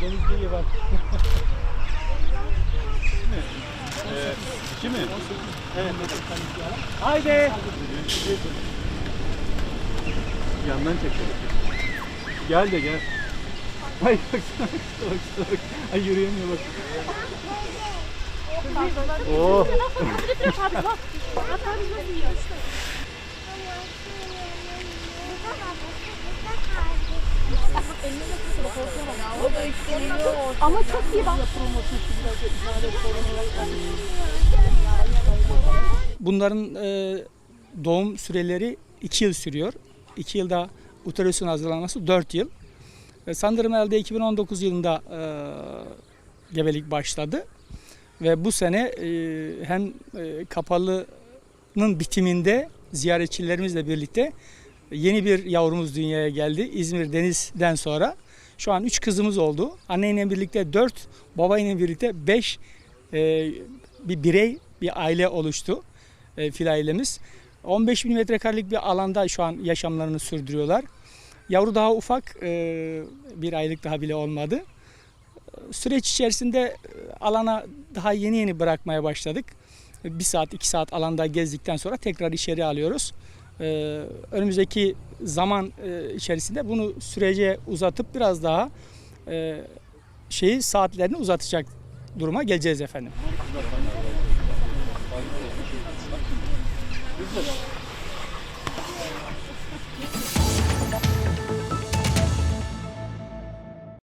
geliyor. Deniz geliyor bak. Ee, iki mi? Evet. Haydi. Yandan çekelim. Gel de gel. Ay baksana. baksana. Ay yürüyemiyor bak. Oo. Ama çok iyi bak. Bunların e, doğum süreleri 2 yıl sürüyor. 2 yılda uterusun hazırlanması 4 yıl. E, sanırım elde 2019 yılında e, gebelik başladı. Ve bu sene e, hem e, kapalının bitiminde ziyaretçilerimizle birlikte yeni bir yavrumuz dünyaya geldi. İzmir Deniz'den sonra. Şu an 3 kızımız oldu. Anneyle birlikte 4, babayla birlikte 5 bir birey, bir aile oluştu e, fil ailemiz. 15 bin metrekarelik bir alanda şu an yaşamlarını sürdürüyorlar. Yavru daha ufak, e, bir aylık daha bile olmadı. Süreç içerisinde e, alana daha yeni yeni bırakmaya başladık. Bir saat, iki saat alanda gezdikten sonra tekrar içeri alıyoruz. E, önümüzdeki zaman e, içerisinde bunu sürece uzatıp biraz daha e, şeyi saatlerini uzatacak duruma geleceğiz efendim.